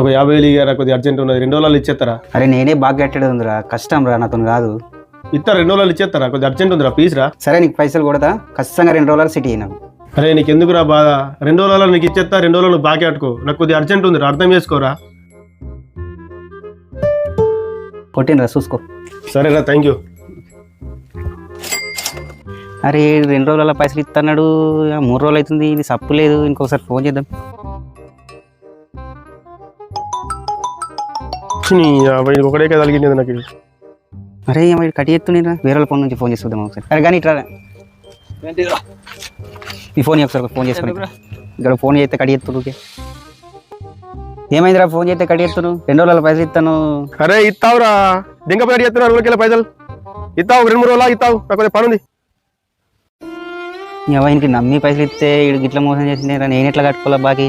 ఒక యాభై వేలు ఇయ్యారా కొద్దిగా అర్జెంట్ ఉన్నది. రెండు రోజులు ఇచ్చేస్తారా? అరే నేనే బాగా కట్టేది ఉందిరా. కష్టం రా నాతో కాదు. ఇస్తారా? రెండు రోజులు ఇచ్చేస్తారా? కొద్దిగా అర్జెంట్ ఉందిరా ప్లీజ్ రా. సరే నీకు పైసలు కొడతా. ఖచ్చితంగా రెండు రోజులు సిటీ నాకు అరే నీకు ఎందుకురా బాధ? రెండు రోజులలో నీకు ఇచ్చేస్తా రెండు రోజులు నువ్వు బాకీ అట్టుకో నాకు కొద్దిగా అర్జెంట్ ఉందిరా అర్థం చేసుకోరా? కొట్టినరా చూసుకో. సరేరా థ్యాంక్ యూ అరే రెండు రోజుల పైసలు ఇస్తున్నాడు మూడు రోజులు అవుతుంది ఇది సప్పు లేదు. ఇంకొకసారి ఫోన్ చేద్దాం. నీ ఒకటే కదా కలిగింది నాకు. అరే ఏమో కట్ చేస్తుండేరా వేరే వాళ్ళ ఫోన్ నుంచి ఫోన్ చేసి చూద్దాం ఒకసారి. అరే కానీ ఇట్లా. ఈ ఫోన్ ఒకసారి ఫోన్ చేసుకుని. ఇక్కడ ఫోన్ చేస్తే కట్ చేస్తుండ్రు ఏమైందిరా ఫోన్ చేస్తే కట్ చేస్తున్నావు రెండు రోజుల పైసలు ఇస్తాను అరే ఇస్తావురా దింక పడి చేస్తున్నారు ఊరికెళ్ళి పైసలు? ఇస్తావు రెండు మూడు రోజులు ఇస్తావు నాకు పని ఉంది ఎవరికి నమ్మి పైసలు ఇస్తే ఇడు గిట్ల మోసం చేసిండే నేను ఎట్లా కట్టుకోవాలా బాకీ